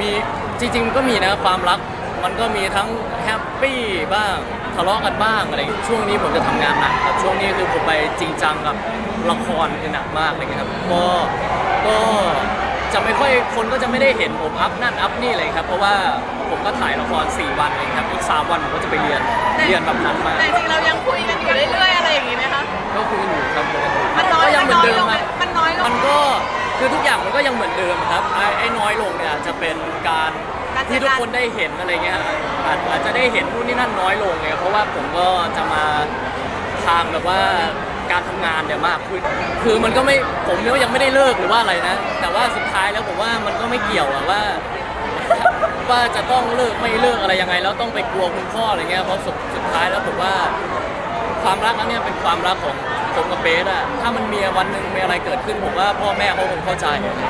มีจริง ๆ ก็มีนะความรัก มันก็มีทั้งแฮปปี้บ้างทะเลาะกันบ้างอะไรอย่างเงี้ยช่วงนี้ผมจะทำงานหนักครับช่วงนี้คือผมไปจริงจังกับละครหนักมากอะไรเงี้ยครับก็ก็จะไม่ค่อยคนก็จะไม่ได้เห็นผมอัพนั่นอัพนี่เลยครับเพราะว่าผมก็ถ่ายละคร4วันเองครับอีก3วันผมก็จะไปเรียนเรียนแบบหนักมาก แต่จริงๆเรายังคุยกันอยู่เรื่อยๆอะไรอย่างงี้ไอย่างมันก็ยังเหมือนเดิมครับไอ้ไอ้น้อยลงเนี่ยจะเป็นการการเจอกันที่ทุกคนได้เห็นอะไรเงี้ยอาจอาจจะได้เห็นนู่นนี่นั่นน้อยลงไงเพราะว่าผมก็จะมาทางแบบว่าการทำงานเนี่ยมากขึ้นคือมันก็ไม่ผมก็ยังไม่ได้เลิกหรือว่าอะไรนะ แต่ว่าสุดท้ายแล้วผมว่ามันก็ไม่เกี่ยวอะว่า ว่าจะต้องเลิกไม่เลิกอะไรยังไงแล้วต้องไปกลัวคุณพ่ออะไรเงี้ยเพราะสุดสุดท้ายแล้วผมว่า ความรักอันเนี้ยเป็นความรักของผมกับเบสอะถ้ามันมีวันหนึ่งมีอะไรเกิดขึ้นผมว่าพ่อแม่เขาคงเข้าใจ